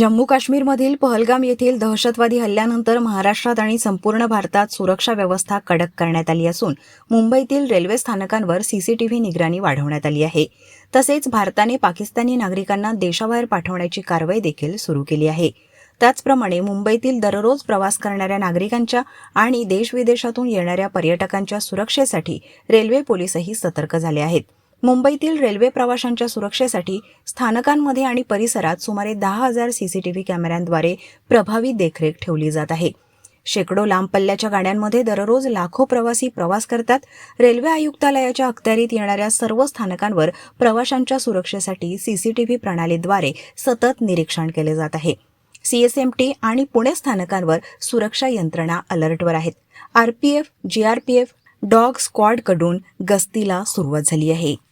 जम्मू काश्मीरमधील पहलगाम येथील दहशतवादी हल्ल्यानंतर महाराष्ट्रात आणि संपूर्ण भारतात सुरक्षा व्यवस्था कडक करण्यात आली असून मुंबईतील रेल्वे स्थानकांवर सीसीटीव्ही निगराणी वाढवण्यात आली आहे. तसेच भारताने पाकिस्तानी नागरिकांना देशाबाहेर पाठवण्याची कारवाई देखील सुरू केली आहे. त्याचप्रमाणे मुंबईतील दररोज प्रवास करणाऱ्या नागरिकांच्या आणि देशविदेशातून येणाऱ्या पर्यटकांच्या सुरक्षेसाठी रेल्वे पोलीसही सतर्क झाले आहेत. मुंबईतील रेल्वे प्रवाशांच्या सुरक्षेसाठी स्थानकांमध्ये आणि परिसरात सुमारे दहा हजार सीसीटीव्ही कॅमेऱ्यांद्वारे प्रभावी देखरेख ठेवली जात आहे. शेकडो लांब पल्ल्याच्या गाड्यांमध्ये दररोज लाखो प्रवासी प्रवास करतात. रेल्वे आयुक्तालयाच्या अखत्यारीत येणाऱ्या सर्व स्थानकांवर प्रवाशांच्या सुरक्षेसाठी सीसीटीव्ही प्रणालीद्वारे सतत निरीक्षण केले जात आहे. सीएसएमटी आणि पुणे स्थानकांवर सुरक्षा यंत्रणा अलर्टवर आहेत. आरपीएफ जीआरपीएफ डॉग स्क्वॉडकडून गस्तीला सुरुवात झाली आहे.